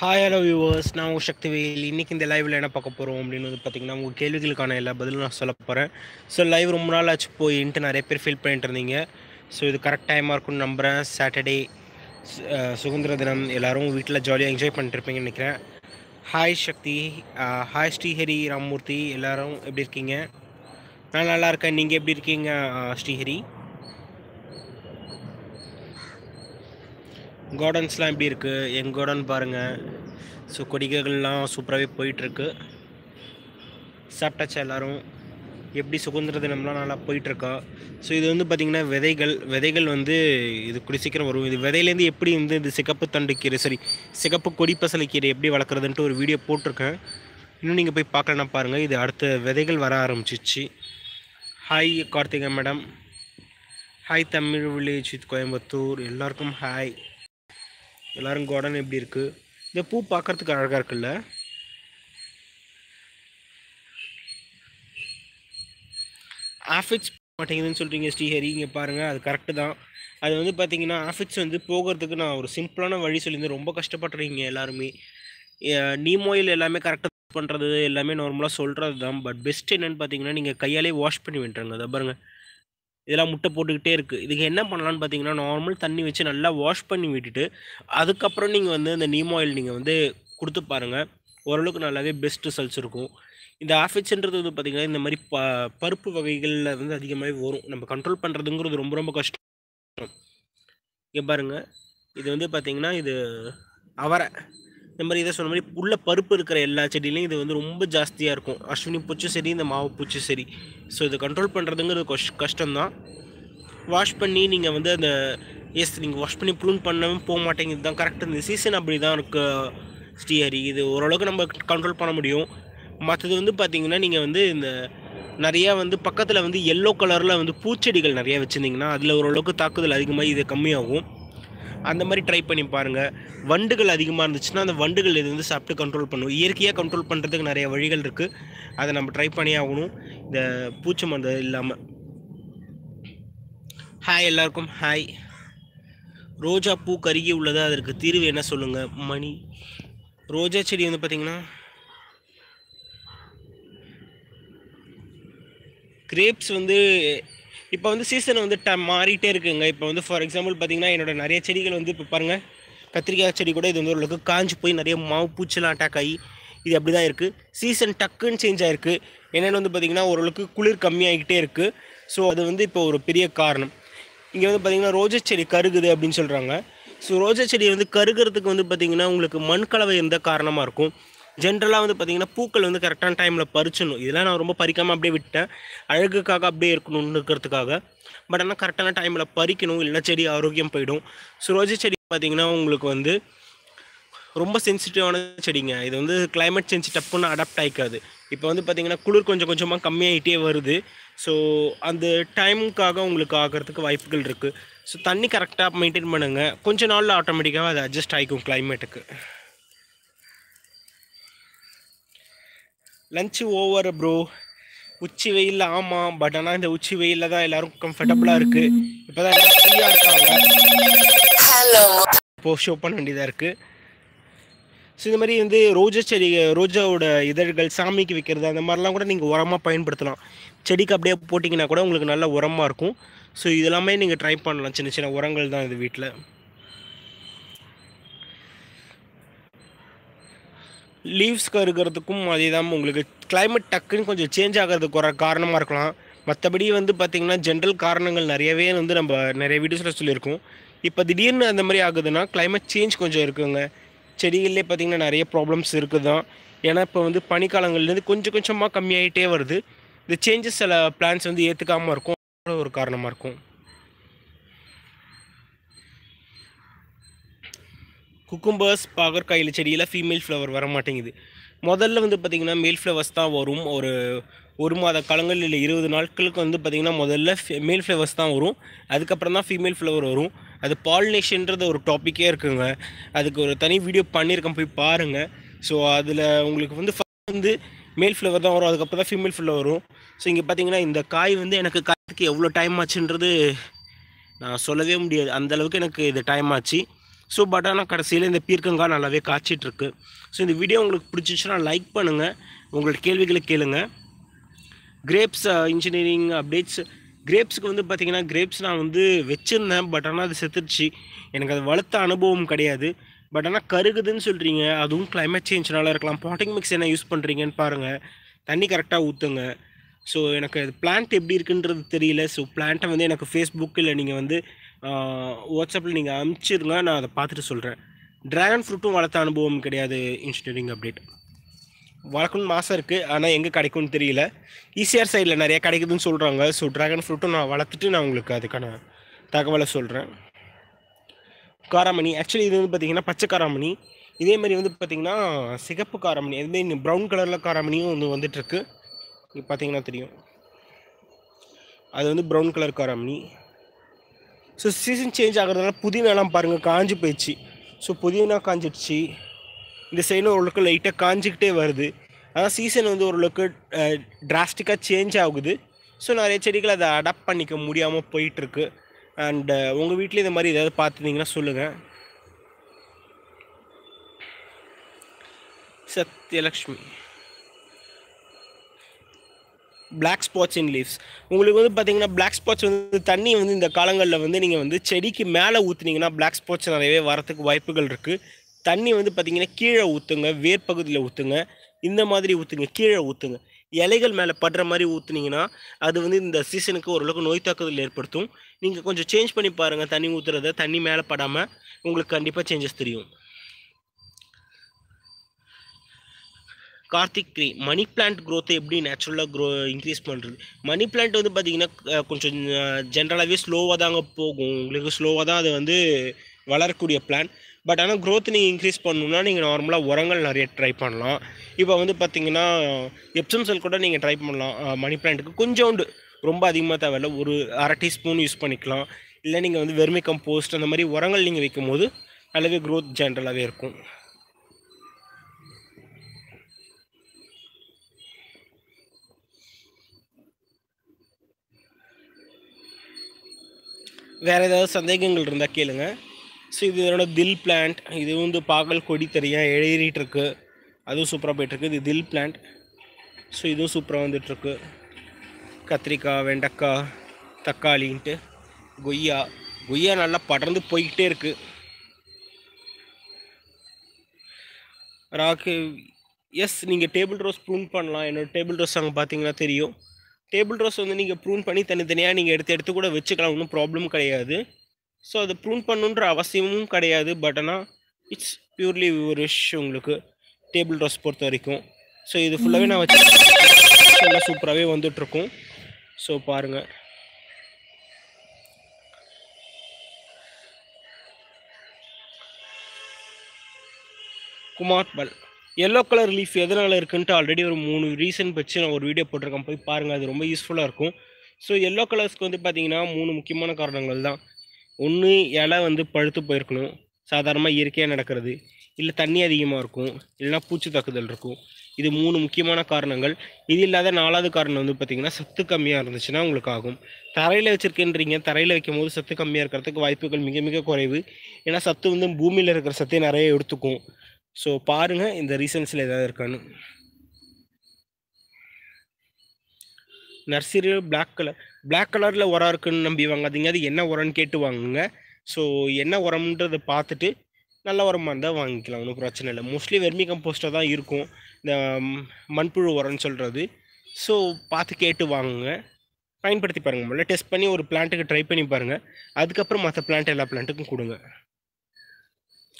Hi hello viewers நான் உங்கள் சக்திவேல். இன்றைக்கி இந்த லைவில் என்ன பார்க்க போகிறோம் அப்படின்னு வந்து பார்த்தீங்கன்னா உங்கள் கேள்விகளுக்கான எல்லா பதிலும் நான் சொல்ல போகிறேன் ஸோ லைவ் ரொம்ப நாள் ஆச்சு போயின்ட்டு நிறைய பேர் ஃபீல் பண்ணிட்டு இருந்தீங்க. ஸோ இது கரெக்ட் டைமாக இருக்கும்னு நம்புகிறேன் சாட்டர்டே சுதந்திர தினம். எல்லோரும் வீட்டில் ஜாலியாக என்ஜாய் பண்ணிட்டுருப்பீங்கன்னு நினைக்கிறேன். ஹாய் சக்தி. ஹாய் ஸ்ரீஹரி ராமமூர்த்தி. எல்லோரும் எப்படி இருக்கீங்க? நான் நல்லா இருக்கேன். நீங்கள் எப்படி இருக்கீங்க ஸ்ரீஹரி? கார்டன்ஸ்லாம் எப்படி இருக்குது எங்கள் கார்டன் பாருங்கள் ஸோ கொடிகைகள்லாம் சூப்பராகவே போயிட்டுருக்கு. சாப்பிட்டாச்சா எல்லாரும்? எப்படி சுதந்திர தினம்லாம் நல்லா போயிட்டுருக்கா? ஸோ இது வந்து பார்த்திங்கன்னா விதைகள். விதைகள் வந்து இது குடி சீக்கிரம் வரும். இது விதையிலேருந்து எப்படி வந்து இந்த சிகப்பு தண்டு கீரை சரி சிகப்பு கொடிப்பசலை கீரை எப்படி வளர்க்குறதுன்ட்டு ஒரு வீடியோ போட்டிருக்கேன். இன்னும் நீங்கள் போய் பார்க்கலன்னா பாருங்கள் இது அடுத்த விதைகள் வர ஆரம்பிச்சிச்சு. Hi Karthika madam. Hi Tamil village with Coimbatore. எல்லாருக்கும் ஹாய் எல்லாரும் கார்டன் எப்படி இருக்குது இந்த பூ பார்க்கறதுக்கு அழகாக இருக்குல்ல? ஆஃபிட்ஸ் மாட்டேங்குதுன்னு சொல்கிறீங்க ஸ்ரீஹரி. இங்கே பாருங்கள் அது கரெக்டு தான். அது வந்து பார்த்தீங்கன்னா ஆஃபிட்ஸ் வந்து போகிறதுக்கு நான் ஒரு சிம்பிளான வழி சொல்லியிருந்தேன். ரொம்ப கஷ்டப்படுறீங்க எல்லாருமே. நீமோயில் எல்லாமே கரெக்டாக பண்ணுறது எல்லாமே நார்மலாக சொல்கிறது தான் பட் பெஸ்ட் என்னென்னு பார்த்தீங்கன்னா நீங்கள் கையாலே வாஷ் பண்ணி விட்டுருங்க. அதை பாருங்கள் இதெல்லாம் முட்டை போட்டுக்கிட்டே இருக்குது இதுக்கு என்ன பண்ணலான்னு பார்த்தீங்கன்னா நார்மல் தண்ணி வச்சு நல்லா வாஷ் பண்ணி விட்டுட்டு அதுக்கப்புறம் நீங்கள் வந்து இந்த நீம் ஆயில் நீங்கள் வந்து கொடுத்து பாருங்கள் ஓரளவுக்கு நல்லாவே பெஸ்ட் ரிசல்ட்ஸ் இருக்கும். இந்த ஆஃபிட்ஸ்ன்றது வந்து பார்த்திங்கன்னா இந்த மாதிரி ப பருப்பு வகைகளில் வந்து அதிகமாகவே வரும். நம்ம கண்ட்ரோல் பண்ணுறதுங்கிறது ரொம்ப ரொம்ப கஷ்டம். இங்கே பாருங்கள் இது வந்து பார்த்திங்கன்னா இது அவரை இந்த மாதிரி இதை சொன்ன மாதிரி உள்ள பருப்பு இருக்கிற எல்லா செடியிலையும் இது வந்து ரொம்ப ஜாஸ்தியாக இருக்கும். அஸ்வினி பூச்சும் சரி இந்த மாவு பூச்சும் சரி. ஸோ இதை கண்ட்ரோல் பண்ணுறதுங்கிறது கஷ் கஷ்டம்தான். வாஷ் பண்ணி நீங்கள் வந்து அந்த எஸ் நீங்கள் வாஷ் பண்ணி ப்ளூன் பண்ணவும் போக மாட்டேங்குது. தான் கரெக்டாக இந்த சீசன் அப்படி தான் இருக்கு ஸ்ரீஹரி. இது ஓரளவுக்கு நம்ம கண்ட்ரோல் பண்ண முடியும். மற்றது வந்து பார்த்திங்கன்னா நீங்கள் வந்து இந்த நிறையா வந்து பக்கத்தில் வந்து எல்லோ கலரில் வந்து பூச்செடிகள் நிறையா வச்சுருந்தீங்கன்னா அதில் ஓரளவுக்கு தாக்குதல் அதிகமாக இது கம்மியாகும். அந்த மாதிரி ட்ரை பண்ணி பாருங்கள் வண்டுகள் அதிகமாக இருந்துச்சுன்னா அந்த வண்டுகள் இது வந்து சாப்பிட்டு கண்ட்ரோல் பண்ணும். இயற்கையாக கண்ட்ரோல் பண்ணுறதுக்கு நிறைய வழிகள் இருக்குது அதை நம்ம ட்ரை பண்ணி ஆகணும். இந்த பூச்சி மருந்து இல்லாமல் ஹாய் எல்லாருக்கும் ஹாய் ரோஜா பூ கருகி உள்ளது? அதற்கு தீர்வு என்ன சொல்லுங்கள் மணி. ரோஜா செடி வந்து பார்த்திங்கன்னா கிரேப்ஸ் வந்து இப்போ வந்து சீசன் வந்து ட மாறிட்டே இருக்குங்க. இப்போ வந்து ஃபார் எக்ஸாம்பிள் பார்த்தீங்கன்னா என்னோட நிறைய செடிகள் வந்து இப்போ பாருங்கள் கத்திரிக்காய் செடி கூட இது வந்து ஓரளவுக்கு காஞ்சு போய் நிறைய மாவு பூச்செல்லாம் அட்டாக் ஆகி இது அப்படி தான் இருக்குது சீசன் டக்குன்னு சேஞ்ச் ஆகிருக்கு என்னென்னு வந்து பார்த்திங்கன்னா ஓரளவுக்கு குளிர் கம்மியாகிக்கிட்டே இருக்குது ஸோ அது வந்து இப்போ ஒரு பெரிய காரணம். இங்கே வந்து பார்த்திங்கன்னா ரோஜா செடி கருகுது அப்படின்னு சொல்கிறாங்க ஸோ ரோஜா செடி வந்து கருகிறதுக்கு வந்து பார்த்திங்கன்னா உங்களுக்கு மண் கலவை இருந்தால் காரணமாக இருக்கும். ஜென்ரலாக வந்து பார்த்திங்கன்னா பூக்கள் வந்து கரெக்டான டைமில் பறிச்சிடணும். இதெல்லாம் நான் ரொம்ப பறிக்காமல் அப்படியே விட்டேன். அழகுக்காக அப்படியே இருக்கணும்னு இருக்கிறதுக்காக பட் ஆனால் கரெக்டான டைமில் பறிக்கணும் இல்லைன்னா செடி ஆரோக்கியம் போயிடும். ஸோ ரோஜா செடி பார்த்திங்கன்னா உங்களுக்கு வந்து ரொம்ப சென்சிட்டிவான செடிங்க. இது வந்து கிளைமேட் சேஞ்ச் டப்புன்னு அடாப்ட் ஆகிக்காது இப்போ வந்து பார்த்திங்கன்னா குளிர் கொஞ்சம் கொஞ்சமாக கம்மியாகிட்டே வருது. ஸோ அந்த டைமுக்காக உங்களுக்கு ஆகிறதுக்கு வாய்ப்புகள் இருக்குது ஸோ தண்ணி கரெக்டாக மெயின்டைன் பண்ணுங்கள் கொஞ்ச நாளில் ஆட்டோமேட்டிக்காக அது அட்ஜஸ்ட் ஆகிக்கும் கிளைமேட்டுக்கு லஞ்சு ஓவர் ப்ரோ உச்சி வெயில் ஆமாம் பட் ஆனால் இந்த உச்சி வெயிலில் தான் எல்லோரும் கம்ஃபர்டபுளாக இருக்குது இப்போ தான் எல்லாம் ஃப்ரீயாக இருக்காங்க இப்போ ஷோ பண்ண வேண்டியதாக இருக்குது ஸோ இந்த மாதிரி வந்து ரோஜா செடி ரோஜாவோட இதழ்கள் சாமிக்கு வைக்கிறது அந்த மாதிரிலாம் கூட நீங்கள் உரமாக பயன்படுத்தலாம். செடிக்கு அப்படியே போட்டிங்கன்னா கூட உங்களுக்கு நல்ல உரமாக இருக்கும். ஸோ இதெல்லாமே நீங்கள் ட்ரை பண்ணலாம். சின்ன சின்ன உரங்கள் தான் இது வீட்டில் லீவ்ஸ்க்கு இருக்கிறதுக்கும் அதே தான் உங்களுக்கு கிளைமேட் டக்குன்னு கொஞ்சம் சேஞ்ச் ஆகிறதுக்கு ஒரு காரணமாக இருக்கலாம். மற்றபடி வந்து பார்த்திங்கன்னா ஜென்ரல் காரணங்கள் நிறையவே வந்து நம்ம நிறைய வீடியோஸில் சொல்லியிருக்கோம். இப்போ திடீர்னு அந்த மாதிரி ஆகுதுன்னா கிளைமேட் சேஞ்ச் கொஞ்சம் இருக்குங்க. செடிகள்லேயே பார்த்திங்கன்னா நிறைய ப்ராப்ளம்ஸ் இருக்குது தான் ஏன்னா இப்போ வந்து பனிக்காலங்கள்லேருந்து கொஞ்சம் கொஞ்சமாக கம்மியாகிட்டே வருது. இந்த சேஞ்சஸ் சில பிளான்ஸ் வந்து ஏற்றுக்காமல் இருக்கும். ஒரு காரணமாக இருக்கும். குக்கும்பர்ஸ் பாகற்காயில் செடியில் ஃபீமேல் ஃப்ளவர் வர மாட்டேங்குது முதல்ல வந்து பார்த்திங்கன்னா மேல் ஃப்ளவர்ஸ் தான் வரும். ஒரு ஒரு மாத காலங்கள் இல்லை இருபது நாட்களுக்கு வந்து பார்த்திங்கன்னா முதல்ல மேல் ஃப்ளவர்ஸ் தான் வரும். அதுக்கப்புறம் தான் ஃபீமேல் ஃப்ளவர் வரும். அது பாலினேஷன்றது ஒரு டாப்பிக்கே இருக்குங்க. அதுக்கு ஒரு தனி வீடியோ பண்ணியிருக்கேன் போய் பாருங்கள் ஸோ அதில் உங்களுக்கு வந்து வந்து மேல் ஃப்ளவர் தான் வரும். அதுக்கப்புறம் தான் ஃபீமேல் ஃப்ளவர் வரும். ஸோ இங்கே பார்த்தீங்கன்னா இந்த காய் வந்து எனக்கு காய்க்கு எவ்வளோ டைம் ஆச்சுன்றது நான் சொல்லவே முடியாது. அந்தளவுக்கு எனக்கு இது டைம் ஆச்சு. ஸோ பட் ஆனால் கடைசியில் இந்த பீர்க்கங்காய் நல்லாவே காய்ச்சிட்ருக்கு. ஸோ இந்த வீடியோ உங்களுக்கு பிடிச்சிச்சுன்னா லைக் பண்ணுங்கள் உங்களோட கேள்விகளை கேளுங்கள் கிரேப்ஸ் இன்ஜினியரிங் அப்டேட்ஸ் கிரேப்ஸுக்கு வந்து பார்த்திங்கன்னா கிரேப்ஸ் நான் வந்து வச்சுருந்தேன். பட் ஆனால் அது செத்துருச்சு. எனக்கு அது வளர்த்த அனுபவம் கிடையாது. பட் ஆனால் கருகுதுன்னு சொல்கிறீங்க அதுவும் கிளைமேட் சேஞ்ச்னால இருக்கலாம். பாட்டிங் மிக்ஸ் என்ன யூஸ் பண்ணுறீங்கன்னு பாருங்கள் தண்ணி கரெக்டாக ஊற்றுங்க ஸோ எனக்கு அது பிளான்ட் எப்படி இருக்குன்றது தெரியல. ஸோ பிளான்ட்டை வந்து எனக்கு ஃபேஸ்புக் இல்லை நீங்கள் வந்து வாட்ஸ்அப்பில் நீங்கள் அனுப்பிச்சிருங்க நான் அதை பார்த்துட்டு சொல்கிறேன் ட்ராகன் ஃப்ரூட்டும் வளர்த்த அனுபவம் கிடையாது இன்ஜினியரிங் அப்டேட் வளர்க்கணும்னு ஆசை இருக்குது ஆனால் எங்கே கிடைக்கும்னு தெரியல. ஈசிஆர் சைடில் நிறையா கிடைக்குதுன்னு சொல்கிறாங்க ஸோ ட்ராகன் ஃப்ரூட்டும் நான் வளர்த்துட்டு நான் உங்களுக்கு அதுக்கான தகவலை சொல்கிறேன் காராமணி ஆக்சுவலி இது வந்து பார்த்திங்கன்னா பச்சை காராமணி. இதே மாதிரி வந்து பார்த்திங்கன்னா சிகப்பு காராமணி அதுமாரி ப்ரௌன் கலரில் காராமணியும் வந்து வந்துட்டுருக்கு இங்கே பார்த்தீங்கன்னா தெரியும். அது வந்து ப்ரௌன் கலர் காராமணி. ஸோ சீசன் சேஞ்ச் ஆகிறதுனால புதினாலாம் பாருங்கள் காஞ்சி போயிடுச்சு. ஸோ புதினா காஞ்சிடுச்சு. இந்த சைடில் ஓரளவுக்கு லைட்டாக காஞ்சிக்கிட்டே வருது. அதான் சீசன் வந்து ஓரளவுக்கு டிராஸ்டிக்காக சேஞ்ச் ஆகுது. ஸோ நிறைய செடிகள் அதை அடாப்ட் பண்ணிக்க முடியாமல் போயிட்டுருக்கு. அண்டு உங்கள் வீட்டில் இந்த மாதிரி ஏதாவது பார்த்துருந்தீங்கன்னா சொல்லுங்கள் Sathyalakshmi. Black spots in leaves உங்களுக்கு வந்து பார்த்தீங்கன்னா பிளாக் ஸ்பாட்ஸ் வந்து தண்ணி வந்து இந்த காலங்களில் வந்து நீங்கள் வந்து செடிக்கு மேலே ஊற்றுனீங்கன்னா பிளாக் ஸ்பாட்ஸ் நிறையவே வரத்துக்கு வாய்ப்புகள் இருக்குது தண்ணி வந்து பார்த்தீங்கன்னா கீழே ஊற்றுங்க வேர் பகுதியில் ஊற்றுங்க இந்த மாதிரி ஊற்றுங்க கீழே ஊற்றுங்க இலைகள் மேலே படுற மாதிரி ஊற்றுனீங்கன்னா அது வந்து இந்த சீசனுக்கு ஓரளவுக்கு நோய் தாக்குதல் ஏற்படுத்தும். நீங்கள் கொஞ்சம் சேஞ்ச் பண்ணி பாருங்கள் தண்ணி ஊற்றுறத தண்ணி மேலே படாமல் உங்களுக்கு கண்டிப்பாக சேஞ்சஸ் தெரியும். கார்த்திக் த்ரீ மணி பிளான்ட் க்ரோத்தை எப்படி நேச்சுரலாக க்ரோ இன்க்ரீஸ் பண்ணுறது மணி பிளான்ட் வந்து பார்த்திங்கன்னா கொஞ்சம் ஜென்ரலாகவே ஸ்லோவாக தாங்க போகும். உங்களுக்கு ஸ்லோவாக தான் அது வந்து வளரக்கூடிய பிளான் பட் ஆனால் க்ரோத் நீங்கள் இன்க்ரீஸ் பண்ணணும்னா நீங்கள் நார்மலாக உரங்கள் நிறைய ட்ரை பண்ணலாம். இப்போ வந்து பார்த்தீங்கன்னா எப்சம் செல் கூட நீங்கள் ட்ரை பண்ணலாம். மணி பிளான்ட்டுக்கு கொஞ்சோண்டு. ரொம்ப அதிகமாக தேவையில்ல. ஒரு அரை டீஸ்பூன் யூஸ் பண்ணிக்கலாம். இல்லை நீங்கள் வந்து வெர்மி கம்போஸ்ட் அந்த மாதிரி உரங்கள் நீங்கள் வைக்கும் போது நல்லாவே க்ரோத் ஜென்ரலாகவே இருக்கும். வேறு ஏதாவது சந்தேகங்கள் இருந்தால் கேளுங்க. ஸோ இது இதனோட தில் பிளான்ட் இது வந்து பாகல் கொடி தெரியும் எழுதிட்டுருக்கு அதுவும் சூப்பராக போயிட்டுருக்கு. இது தில் பிளான்ட் ஸோ இதுவும் சூப்பராக வந்துட்டுருக்கு. கத்திரிக்காய் வெண்டைக்காய் தக்காளின்ட்டு கொய்யா. கொய்யா நல்லா படர்ந்து போய்கிட்டே இருக்குது ராக்கு எஸ் நீங்கள் டேபிள் ரோஸ் ப்ரூன் பண்ணலாம். என்னோட டேபிள் ரோஸ் அங்கே பார்த்தீங்கன்னா தெரியும். டேபிள் ரோஸ் வந்து நீங்கள் ப்ரூன் பண்ணி தனித்தனியாக நீங்கள் எடுத்து எடுத்து கூட வச்சுக்கலாம். ஒன்றும் ப்ராப்ளம் கிடையாது. ஸோ அது ப்ரூன் பண்ணுன்ற அவசியமும் கிடையாது. பட் ஆனால் இட்ஸ் பியூர்லி ஒரு விஷ் உங்களுக்கு டேபிள் ரோஸ் பொறுத்த வரைக்கும். ஸோ இது ஃபுல்லாகவே நான் வச்சு நல்லா சூப்பராகவே வந்துட்டுருக்கும். ஸோ பாருங்கள் குமார் பல். எல்லோ கலர் லீஃப் எதனால் இருக்குன்ட்டு ஆல்ரெடி ஒரு மூணு ரீசன் வச்சு நான் ஒரு வீடியோ போட்டிருக்கேன். போய் பாருங்கள் அது ரொம்ப யூஸ்ஃபுல்லாக இருக்கும். ஸோ எல்லோ கலர்ஸ்க்கு வந்து பார்த்திங்கன்னா மூணு முக்கியமான காரணங்கள் தான். ஒன்று இலை வந்து பழுத்து போயிருக்கணும். சாதாரணமாக இயற்கையாக நடக்கிறது. இல்லை தண்ணி அதிகமாக இருக்கும். இல்லைன்னா பூச்சி தாக்குதல் இருக்கும். இது மூணு முக்கியமான காரணங்கள். இது இல்லாத நாலாவது காரணம் வந்து பார்த்திங்கன்னா சத்து கம்மியாக இருந்துச்சுன்னா உங்களுக்கு ஆகும். தரையில் வச்சுருக்கேன்றீங்க. தரையில் வைக்கும் போது சத்து கம்மியாக இருக்கிறதுக்கு வாய்ப்புகள் மிக மிக குறைவு. ஏன்னா சத்து வந்து பூமியில் இருக்கிற சத்தை நிறைய எடுத்துக்கும். ஸோ பாருங்கள் இந்த ரீசன்ஸில் ஏதாவது இருக்கான்னு. நர்சரி பிளாக் கலர் பிளாக் கலரில் உரம் இருக்குன்னு நம்பி வாங்காதீங்க. அது என்ன உரம்னு கேட்டு வாங்குங்க. ஸோ என்ன உரம்ன்றதை பார்த்துட்டு நல்ல உரமாக இருந்தால் வாங்கிக்கலாம். ஒன்றும் பிரச்சனை இல்லை. மோஸ்ட்லி வெர்மி கம்போஸ்டாக தான் இருக்கும். இந்த மண்புழு உரம்னு சொல்கிறது ஸோ பார்த்து கேட்டு வாங்குங்க. பயன்படுத்தி பாருங்கள் முதல்ல டெஸ்ட் பண்ணி ஒரு பிளான்ட்டுக்கு ட்ரை பண்ணி பாருங்கள் அதுக்கப்புறம் மற்ற பிளான்ட் எல்லா பிளான்ட்டுக்கும் கொடுங்க.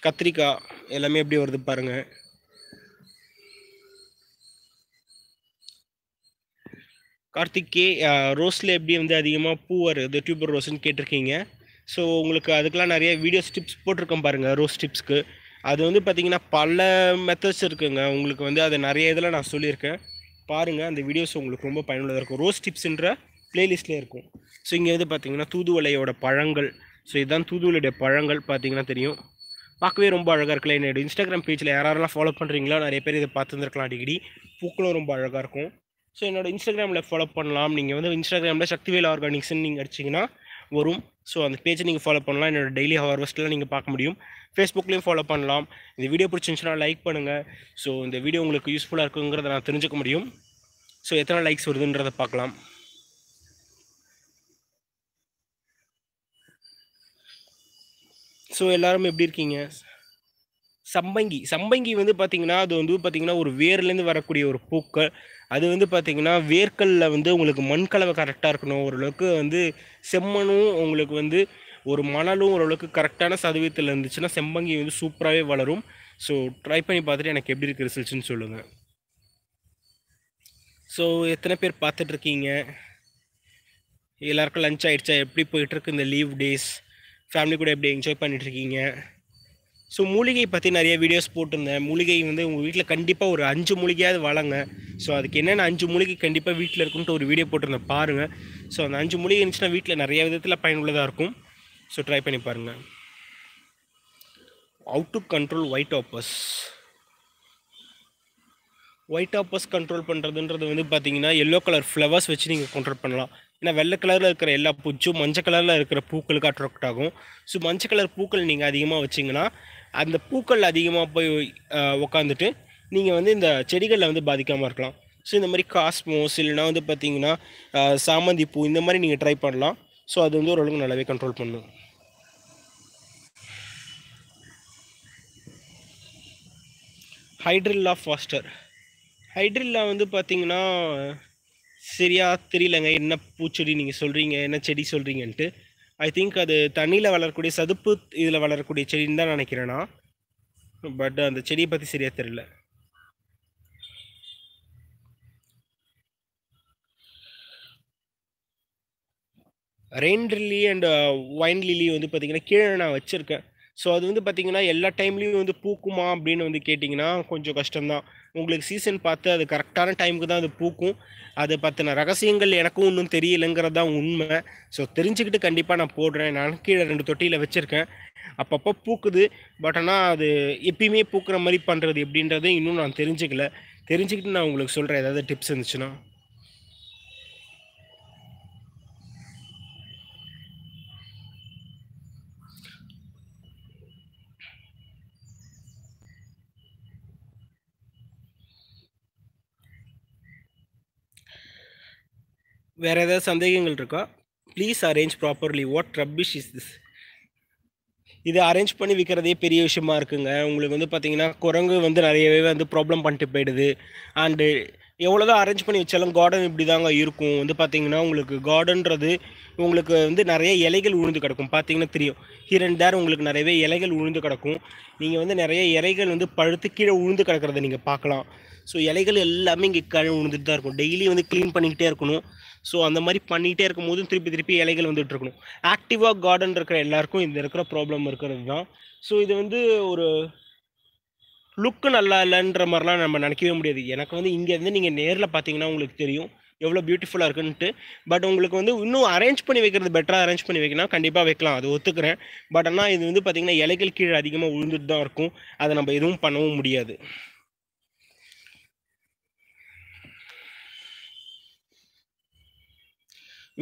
கத்திரிக்காய் எல்லாமே எப்படி வருது பாருங்கள் கார்த்திக் கே ரோஸில் எப்படி வந்து அதிகமாக பூ வருது டியூபர் ரோஸ்ன்னு கேட்டிருக்கீங்க. ஸோ உங்களுக்கு அதுக்கெலாம் நிறைய வீடியோஸ் டிப்ஸ் போட்டிருக்கேன் பாருங்கள் ரோஸ் டிப்ஸ்க்கு அது வந்து பார்த்தீங்கன்னா பல மெத்தட்ஸ் இருக்குங்க. உங்களுக்கு வந்து அது நிறைய இதில் நான் சொல்லியிருக்கேன். பாருங்கள் அந்த வீடியோஸ் உங்களுக்கு ரொம்ப பயனுள்ளதாக இருக்கும். ரோஸ் டிப்ஸ்ன்ற ப்ளேலிஸ்ட்லேயே இருக்கும். ஸோ இங்கே வந்து பார்த்திங்கன்னா தூதுவளையோட பழங்கள். ஸோ இதுதான் தூதுவளையோட பழங்கள் பார்த்தீங்கன்னா தெரியும். பார்க்கவே ரொம்ப அழகாக இருக்குல்ல. என்னோட இன்ஸ்டாகிராம் பேஜில் யாரெல்லாம் ஃபாலோ பண்ணுறீங்களோ நிறைய பேர் இதை பார்த்துருந்துருக்கலாம் அடிக்கடி. பூக்களும் ரொம்ப அழகாக இருக்கும். ஸோ என்னோட இன்ஸ்டாகிராமில் ஃபாலோ பண்ணலாம். நீங்கள் வந்து இன்ஸ்டாகிராமில் சக்திவேல் ஆர்கானிக்ஸ்னு நீங்கள் அடிச்சிங்கன்னா வரும். ஸோ அந்த பேஜை நீங்கள் ஃபாலோ பண்ணலாம். என்னோடய டெய்லி ஹார்வெஸ்ட்டில் நீங்கள் பார்க்க முடியும். ஃபேஸ்புக்லேயும் ஃபாலோ பண்ணலாம். இந்த வீடியோ பிடிச்சிருந்துச்சுன்னா லைக் பண்ணுங்கள் ஸோ இந்த வீடியோ உங்களுக்கு யூஸ்ஃபுல்லாக இருக்குங்கிறத நான் தெரிஞ்சுக்க முடியும். ஸோ எத்தனை லைக்ஸ் வருதுன்றதை பார்க்கலாம். ஸோ எல்லாரும் எப்படி இருக்கீங்க? சம்பங்கி. சம்பங்கி வந்து பார்த்திங்கன்னா அது வந்து பார்த்திங்கன்னா ஒரு வேர்லேருந்து வரக்கூடிய ஒரு பூக்கள். அது வந்து பார்த்திங்கன்னா வேர்க்கல்ல வந்து உங்களுக்கு மண் கலவை கரெக்டாக இருக்கணும். ஓரளவுக்கு வந்து செம்மணும் உங்களுக்கு வந்து ஒரு மணலும் ஓரளவுக்கு கரெக்டான சதவீதத்தில் இருந்துச்சுன்னா செம்பங்கி வந்து சூப்பராகவே வளரும். ஸோ ட்ரை பண்ணி பார்த்துட்டு எனக்கு எப்படி இருக்குது ரிசல்ட்ஸ்னு சொல்லுங்கள் ஸோ எத்தனை பேர் பார்த்துட்ருக்கீங்க எல்லாருக்கும் லஞ்ச் ஆகிடுச்சா எப்படி போயிட்டுருக்கு இந்த லீவ் டேஸ் ஃபேமிலி கூட எப்படி என்ஜாய் பண்ணிகிட்ருக்கீங்க ஸோ மூலிகை பற்றி நிறைய வீடியோஸ் போட்டிருந்தேன். மூலிகை வந்து உங்கள் வீட்டில் கண்டிப்பாக ஒரு அஞ்சு மூலிகையாவது வளங்க. ஸோ அதுக்கு என்னென்ன அஞ்சு மூலிகை கண்டிப்பாக வீட்டில் இருக்குன்ட்டு ஒரு வீடியோ போட்டிருந்தேன். பாருங்கள் ஸோ அந்த அஞ்சு மூலிகை இருந்துச்சுன்னா வீட்டில் நிறைய விதத்தில் பயனுள்ளதாக இருக்கும். ஸோ ட்ரை பண்ணி பாருங்கள் how to control white aphis white aphis control பண்ணுறதுன்றது வந்து பார்த்தீங்கன்னா எல்லோ கலர் ஃப்ளவர்ஸ் வச்சு நீங்கள் கண்ட்ரோல் பண்ணலாம். ஏன்னா வெள்ளை கலரில் இருக்கிற எல்லா பூச்சும் மஞ்சள் கலரில் இருக்கிற பூக்களுக்கு அட்ராக்ட் ஆகும். ஸோ மஞ்சள் கலர் பூக்கள் நீங்கள் அதிகமாக வச்சிங்கன்னா அந்த பூக்கள் அதிகமாக போய் உக்காந்துட்டு நீங்கள் வந்து இந்த செடிகளில் வந்து பாதிக்காமல் இருக்கலாம். ஸோ இந்த மாதிரி காஸ்மோஸ் இல்லைனா வந்து பார்த்தீங்கன்னா சாமந்தி பூ இந்த மாதிரி நீங்கள் ட்ரை பண்ணலாம். ஸோ அது வந்து ஓரளவுக்கு நல்லாவே கண்ட்ரோல் பண்ணும். ஹைட்ரில்லா ஃபாஸ்டர் ஹைட்ரில்லா வந்து பார்த்தீங்கன்னா சரியா தெரியலங்க. என்ன பூச்செடி நீங்கள் சொல்கிறீங்க என்ன செடி சொல்கிறீங்கன்ட்டு ஐ திங்க் அது தண்ணியில் வளரக்கூடிய சதுப்பு இதில் வளரக்கூடிய செடின்னு தான் நினைக்கிறேன்னா பட் அந்த செடியை பற்றி சரியாக தெரியல. Rain lily and wine lily வந்து பார்த்திங்கன்னா கீழே நான் வச்சுருக்கேன். ஸோ அது வந்து பார்த்திங்கன்னா எல்லா டைம்லேயும் வந்து பூக்குமா அப்படின்னு வந்து கேட்டிங்கன்னா கொஞ்சம் கஷ்டம்தான். உங்களுக்கு சீசன் பார்த்து அது கரெக்டான டைமுக்கு தான் அது பூக்கும். அதை பற்றின ரகசியங்கள் எனக்கும் இன்னும் தெரியலைங்கிறது தான் உண்மை. ஸோ தெரிஞ்சுக்கிட்டு கண்டிப்பாக நான் போடுறேன். நான் கீழே ரெண்டு தொட்டியில் வச்சுருக்கேன். அப்பப்போ பூக்குது. பட் ஆனால் அது எப்பயுமே பூக்குற மாதிரி பண்ணுறது எப்படின்றதையும் இன்னும் நான் தெரிஞ்சுக்கல. தெரிஞ்சுக்கிட்டு நான் உங்களுக்கு சொல்கிறேன் ஏதாவது டிப்ஸ் இருந்துச்சுன்னா. வேறு ஏதாவது சந்தேகங்கள் இருக்கா? Please arrange properly what rubbish is this இது அரேஞ்ச் பண்ணி விற்கிறதே பெரிய விஷயமா இருக்குங்க. உங்களுக்கு வந்து பார்த்தீங்கன்னா குரங்கு வந்து நிறையவே வந்து ப்ராப்ளம் பண்ணிட்டு போயிடுது. அண்டு எவ்வளோதான் அரேஞ்ச் பண்ணி வச்சாலும் கார்டன் இப்படி தாங்க இருக்கும். வந்து பார்த்தீங்கன்னா உங்களுக்கு கார்டன்றது உங்களுக்கு வந்து நிறைய இலைகள் உழுந்து கிடக்கும். பார்த்தீங்கன்னா தெரியும். ஹீர் அண்ட் தேர் உங்களுக்கு நிறையவே இலைகள் உழுந்து கிடக்கும். நீங்கள் வந்து நிறைய இலைகள் வந்து பழுத்து கீழே உழுந்து கிடக்கிறத நீங்கள் பார்க்கலாம். ஸோ இலைகள் எல்லாமே இங்கே கழு விழுந்துட்டு தான் இருக்கும். டெய்லி வந்து க்ளீன் பண்ணிக்கிட்டே இருக்கணும். ஸோ அந்த மாதிரி பண்ணிகிட்டே இருக்கும் போது திருப்பி திருப்பி இலைகள் வந்துட்டு இருக்கணும். ஆக்டிவாக கார்டன் இருக்கிற எல்லாருக்கும் இந்த இருக்கிற ப்ராப்ளம் இருக்கிறது தான். ஸோ இது வந்து ஒரு லுக்கு நல்லா இல்லைன்ற மாதிரிலாம் நம்ம நினைக்கவே முடியாது. எனக்கு வந்து இங்கேருந்து நீங்கள் நேரில் பார்த்தீங்கன்னா உங்களுக்கு தெரியும் எவ்வளோ பியூட்டிஃபுல்லாக இருக்குன்ட்டு பட் உங்களுக்கு வந்து இன்னும் அரேஞ்ச் பண்ணி வைக்கிறது பெட்டராக அரேஞ்ச் பண்ணி வைக்கணும் கண்டிப்பாக வைக்கலாம். அது ஒத்துக்கிறேன். பட் ஆனால் இது வந்து பார்த்திங்கன்னா இலைகள் கீழே அதிகமாக விழுந்துட்டு தான் இருக்கும். அதை நம்ம எதுவும் பண்ணவும் முடியாது.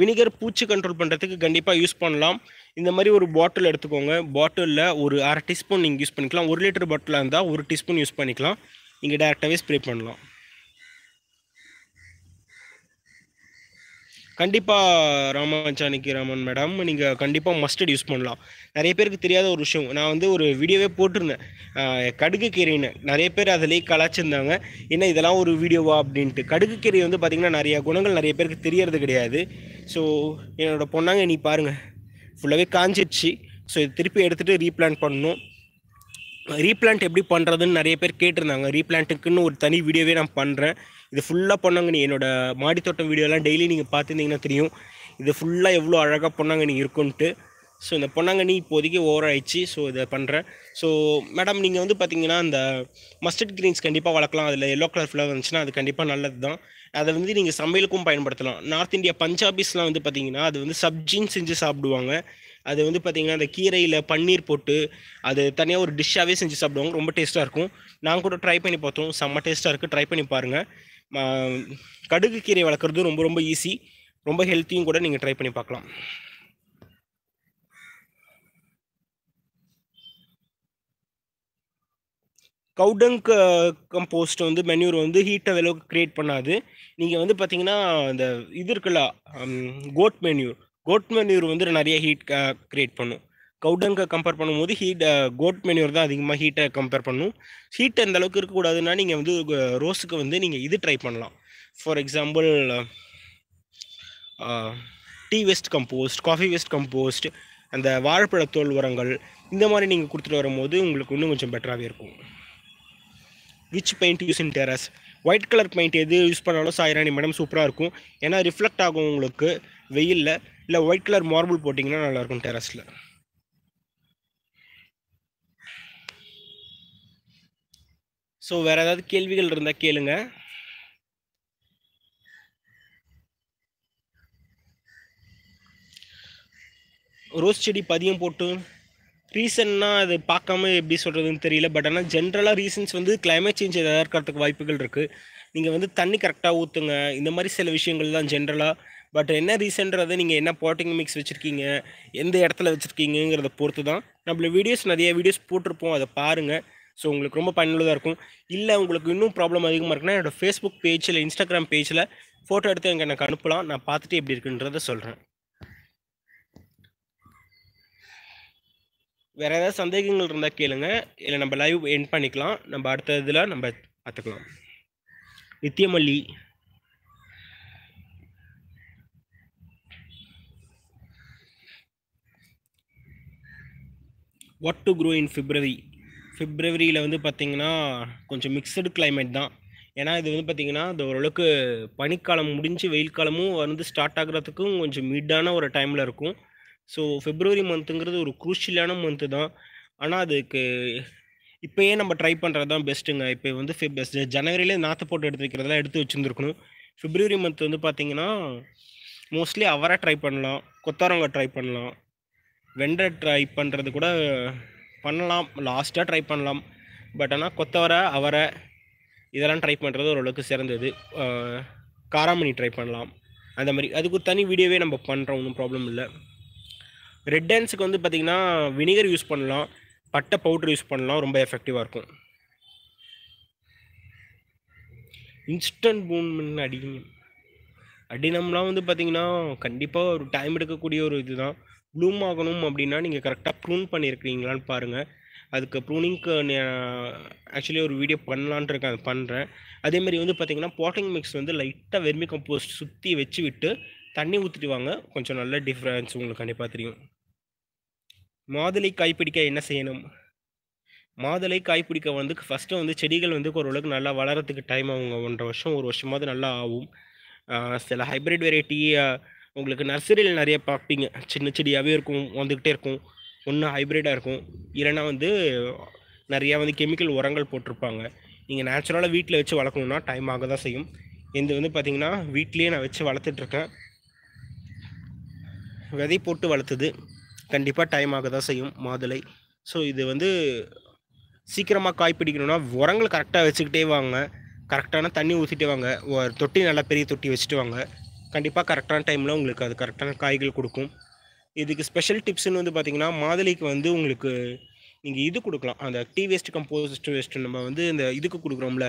வினிகர் பூச்சி கண்ட்ரோல் பண்ணுறதுக்கு கண்டிப்பாக யூஸ் பண்ணலாம். இந்த மாதிரி ஒரு பாட்டில் எடுத்துக்கோங்க. பாட்டிலில் ஒரு அரை டீஸ்பூன் நீங்கள் யூஸ் பண்ணிக்கலாம். ஒரு லிட்டர் பாட்டிலாக இருந்தால் ஒரு டீஸ்பூன் யூஸ் பண்ணிக்கலாம். நீங்கள் டேரெக்டாகவே ஸ்ப்ரே பண்ணலாம். கண்டிப்பாக ராமச்சானிக்கு ராமன் மேடம் நீங்கள் கண்டிப்பாக மஸ்டர்ட் யூஸ் பண்ணலாம். நிறைய பேருக்கு தெரியாத ஒரு விஷயம். நான் வந்து ஒரு வீடியோவே போட்டிருந்தேன். கடுகு கீரைன்னு. நிறைய பேர் அதிலே கலாச்சிருந்தாங்க என்ன இதெல்லாம் ஒரு வீடியோவா அப்படின்ட்டு. கடுகு கீரை வந்து பார்த்திங்கன்னா நிறைய குணங்கள் நிறைய பேருக்கு தெரியறது கிடையாது. ஸோ என்னோடய பொண்ணாங்க நீ பாருங்கள் ஃபுல்லாகவே காஞ்சிடுச்சு ஸோ இது திருப்பி எடுத்துகிட்டு ரீப்ளான்ட் பண்ணணும். ரீப்ளான்ட் எப்படி பண்ணுறதுன்னு நிறைய பேர் கேட்டிருந்தாங்க. ரீப்ளான்ட்டுக்குன்னு ஒரு தனி வீடியோவே நான் பண்ணுறேன் இது ஃபுல்லாக பொன்னாங்கண்ணி என்னோட மாடித்தோட்டம் வீடியோலாம் டெய்லி நீங்கள் பார்த்துருந்தீங்கன்னா தெரியும். இது ஃபுல்லாக எவ்வளோ அழகாக பொன்னாங்கண்ணி இருக்குன்ட்டு. ஸோ இந்த பொன்னாங்கண்ணி இப்போதைக்கு ஓவர் ஆயிடுச்சு. ஸோ இதை பண்ணுறேன் ஸோ மேடம் நீங்கள் வந்து பார்த்தீங்கன்னா அந்த மஸ்டர்ட் கிரீன்ஸ் கண்டிப்பாக வளர்க்கலாம். அதில் எல்லோ கலர் ஃப்ளவர் இருந்துச்சுன்னா அது கண்டிப்பாக நல்லது தான் அதை வந்து நீங்கள் சமையலுக்கும் பயன்படுத்தலாம். நார்த் இந்தியா பஞ்சாபிஸ்லாம் வந்து பார்த்தீங்கன்னா அது வந்து சப்ஜின்னு செஞ்சு சாப்பிடுவாங்க. அது வந்து பார்த்தீங்கன்னா அந்த கீரையில் பன்னீர் போட்டு அது தனியாக ஒரு டிஷ்ஷாகவே செஞ்சு சாப்பிடுவாங்க. ரொம்ப டேஸ்ட்டாக இருக்கும். நாங்கள் கூட ட்ரை பண்ணி பார்த்தோம். செம்ம டேஸ்ட்டாக இருக்குது ட்ரை பண்ணி பாருங்கள் கடுகு கீரை வளர்க்குறது ரொம்ப ரொம்ப ஈஸி ரொம்ப ஹெல்த்தியும் கூட நீங்கள் ட்ரை பண்ணி பார்க்கலாம். கவுடங் கம்போஸ்ட் வந்து மென்யூர் வந்து ஹீட் அளவுக்கு க்ரியேட் பண்ணாது. நீங்கள் வந்து பார்த்தீங்கன்னா இந்த இது இருக்குல்ல கோட் மென்யூர் கோட் மென்யூர் வந்து நிறைய ஹீட் க்ரியேட் பண்ணும். கவுடங்கை கம்பேர் பண்ணும்போது ஹீட் கோட் மெனியூர் தான் அதிகமாக ஹீட்டை கம்பேர் பண்ணும். ஹீட் அந்த அளவுக்கு இருக்கக்கூடாதுன்னா நீங்கள் வந்து ரோஸுக்கு வந்து நீங்கள் இது ட்ரை பண்ணலாம். For example tea waste compost coffee waste compost அந்த வாழைப்பழத்தோல் உரங்கள் இந்த மாதிரி நீங்கள் கொடுத்துட்டு வரும்போது உங்களுக்கு இன்னும் கொஞ்சம் பெட்டராகவே இருக்கும். Which paint use in terrace white colour paint எது யூஸ் பண்ணாலும் சாயிராணி மேடம் சூப்பராக இருக்கும். ஏன்னா ரிஃப்ளெக்ட் ஆகும் உங்களுக்கு. வெயிலில். இல்லை ஒயிட் கலர் மார்பிள் போட்டிங்கன்னா நல்லாயிருக்கும் டெரஸில் ஸோ வேறு ஏதாவது கேள்விகள் இருந்தால் கேளுங்க. ரோஸ் செடி பதியம் போட்டு ரீசன்னா அது பார்க்காம எப்படி சொல்கிறதுன்னு தெரியல. பட் ஆனால் ஜென்ரலாக ரீசன்ஸ் வந்து கிளைமேட் சேஞ்ச் எதாவது இருக்கிறதுக்கு வாய்ப்புகள் இருக்குது நீங்கள் வந்து தண்ணி கரெக்டாக ஊற்றுங்க இந்த மாதிரி சில விஷயங்கள் தான் ஜென்ரலாக பட் என்ன ரீசன்றதை நீங்கள் என்ன பாட்டிங் மிக்ஸ் வச்சுருக்கீங்க? எந்த இடத்துல வச்சுருக்கீங்கிறத பொறுத்து தான் நம்மள வீடியோஸ் நிறைய வீடியோஸ் போட்டிருப்போம். அதை பாருங்கள் ஸோ உங்களுக்கு ரொம்ப பயனுள்ளதாக இருக்கும். இல்லை உங்களுக்கு இன்னும் ப்ராப்ளம் அதிகமாக இருக்குன்னா என்னோடய ஃபேஸ்புக் பேஜில் இன்ஸ்டாகிராம் பேஜில் ஃபோட்டோ எடுத்து எனக்கு எனக்கு அனுப்பலாம். நான் பார்த்துட்டு எப்படி இருக்குன்றதை சொல்கிறேன் வேறு ஏதாவது சந்தேகங்கள் இருந்தால் கேளுங்க. இல்லை நம்ம லைவ் என் பண்ணிக்கலாம். நம்ம அடுத்த இதில் நம்ம பார்த்துக்கலாம். நித்தியமல்லி. What to grow in February ஃபிப்ரவரியில் வந்து பார்த்திங்கன்னா கொஞ்சம் மிக்சடு கிளைமேட் தான். ஏன்னா இது வந்து பார்த்திங்கன்னா இந்த ஓரளவுக்கு பனிக்காலம் முடிஞ்சு வெயில் காலமும் வந்து ஸ்டார்ட் ஆகிறதுக்கும் கொஞ்சம் மிட்டான ஒரு டைமில் இருக்கும். ஸோ ஃபிப்ரவரி மந்த்துங்கிறது ஒரு குரூஷியலான மந்த்து தான். ஆனால் அதுக்கு இப்போயே நம்ம ட்ரை பண்ணுறது தான் பெஸ்ட்டுங்க இப்போ வந்து ஃபிப் ஜனவரியிலே நாற்று போட்டு எடுத்து வைக்கிறதெல்லாம் எடுத்து வச்சுருந்துருக்கணும். ஃபிப்ரவரி மந்த் வந்து பார்த்திங்கன்னா மோஸ்ட்லி அவரை ட்ரை பண்ணலாம். கொத்தாரங்க ட்ரை பண்ணலாம். வெண்டை ட்ரை பண்ணுறது கூட பண்ணலாம் லாஸ்ட்டாக ட்ரை பண்ணலாம். பட் ஆனால் கொத்தவரை அவரை இதெல்லாம் ட்ரை பண்ணுறது ஓரளவுக்கு சிறந்தது. காராமணி ட்ரை பண்ணலாம். அந்த மாதிரி அதுக்கு ஒரு தனி வீடியோவே நம்ம பண்ணுறோம் ஒன்றும் ப்ராப்ளம் இல்லை. ரெட் டான்ஸுக்கு வந்து பார்த்திங்கன்னா வினிகர் யூஸ் பண்ணலாம். பட்டை பவுட்ரு யூஸ் பண்ணலாம் ரொம்ப எஃபெக்டிவாக இருக்கும். இன்ஸ்டன்ட் பூன்மெண்ட் அடிக்கணும் அடினம்லாம் வந்து பார்த்திங்கன்னா கண்டிப்பாக ஒரு டைம் எடுக்கக்கூடிய ஒரு இதுதான். ப்ளூம் ஆகணும் அப்படின்னா நீங்கள் கரெக்டாக ப்ரூன் பண்ணியிருக்கிறீங்களான்னு பாருங்கள் அதுக்கு ப்ரூனிங்க்கு ஆக்சுவலி ஒரு வீடியோ பண்ணலான் இருக்கேன் அது பண்ணுறேன் அதேமாதிரி வந்து பார்த்திங்கன்னா பாட்டிங் மிக்ஸ் வந்து லைட்டாக வெர்மி கம்போஸ்ட் சுற்றி வச்சு விட்டு தண்ணி ஊற்றிட்டு வாங்க. கொஞ்சம் நல்ல டிஃப்ரென்ஸ் உங்களுக்கு கண்டிப்பாக தெரியும். மாதுளை காய்பிடிக்க என்ன செய்யணும்? மாதுளை காய்பிடிக்க வந்து ஃபஸ்ட்டு வந்து செடிகள் வந்து ஓரளவுக்கு நல்லா வளரத்துக்கு டைம் ஆகுங்க. ஒன்றரை வருஷம் ஒரு வருஷமாவது நல்லா ஆகும். சில ஹைப்ரிட் வெரைட்டி உங்களுக்கு நர்சரியில் நிறைய பார்ப்பீங்க. சின்ன செடியாகவே இருக்கும் வந்துக்கிட்டே இருக்கும். ஒன்று ஹைப்ரிடாக இருக்கும். இல்லைன்னா வந்து நிறையா வந்து கெமிக்கல் உரங்கள் போட்டிருப்பாங்க. நீங்கள் நேச்சுரலாக வீட்டில் வச்சு வளர்க்கணுன்னா டைம் ஆக தான் செய்யும். இது வந்து பார்த்திங்கன்னா வீட்லேயே நான் வச்சு வளர்த்துட்ருக்கேன் விதை போட்டு வளர்த்துது கண்டிப்பாக டைம் ஆக தான் செய்யும் மாதுளை. ஸோ இது வந்து சீக்கிரமாக காய் பிடிக்கணும்னா உரங்கள் கரெக்டாக வச்சுக்கிட்டே வாங்க. கரெக்டான தண்ணி ஊற்றிட்டே வாங்க. ஒரு தொட்டி நல்லா பெரிய தொட்டி வச்சுட்டு வாங்க. கண்டிப்பாக கரெக்டான டைமில் உங்களுக்கு அது கரெக்டான காய்கள் கொடுக்கும். இதுக்கு ஸ்பெஷல் டிப்ஸ்னு வந்து பார்த்திங்கன்னா மாதுளைக்கு வந்து உங்களுக்கு நீங்கள் இது கொடுக்கலாம். அந்த டீ வேஸ்ட் கம்போஸ்ட் வேஸ்ட்டு நம்ம வந்து இந்த இதுக்கு கொடுக்குறோம்ல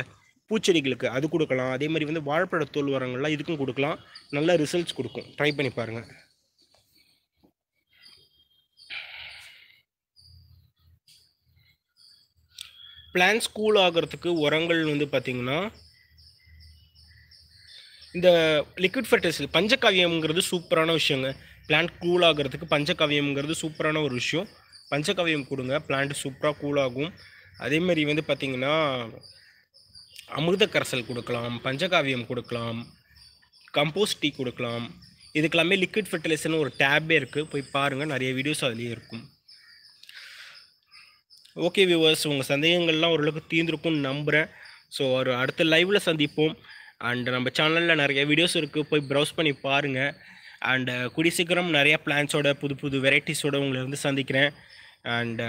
பூச்செடிகளுக்கு அது கொடுக்கலாம். அதே மாதிரி வந்து வாழைப்பழ தோல் உரங்கள்லாம் இதுக்கும் கொடுக்கலாம். நல்ல ரிசல்ட்ஸ் கொடுக்கும். ட்ரை பண்ணி பாருங்கள் பிளான்ஸ் கூல் ஆகிறதுக்கு உரங்கள் வந்து பார்த்திங்கன்னா இந்த லிக்விட் ஃபர்டிலைசர் பஞ்சகாவியம்ங்கிறது சூப்பரான விஷயங்க. பிளான்ட் கூல் ஆகிறதுக்கு பஞ்சகாவியம்ங்கிறது சூப்பரான ஒரு விஷயம். பஞ்சகாவியம் கொடுங்க பிளான்ட் சூப்பராக கூல் ஆகும். அதேமாதிரி வந்து பார்த்திங்கன்னா அமிர்த கரைசல் கொடுக்கலாம் பஞ்சகாவியம் கொடுக்கலாம் கம்போஸ்ட் டீ கொடுக்கலாம். இதுக்கெல்லாமே லிக்விட் ஃபர்டிலைசர்னு ஒரு டேபே இருக்குது போய் பாருங்கள் நிறைய வீடியோஸ் அதுலேயே இருக்கும். ஓகே வியூவர்ஸ் உங்கள் சந்தேகங்கள்லாம் ஓரளவுக்கு தீர்ந்துருக்கும்னு நம்புகிறேன் ஸோ ஒரு அடுத்த லைவில் சந்திப்போம். அண்ட் நம்ம சேனலில் நிறைய வீடியோஸ் இருக்குது போய் ப்ரௌஸ் பண்ணி பாருங்கள் அண்டு குடி சீக்கிரம் நிறைய பிளான்ஸோட புது புது வெரைட்டிஸோட உங்களை வந்து சந்திக்கிறேன். And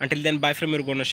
until then bye from your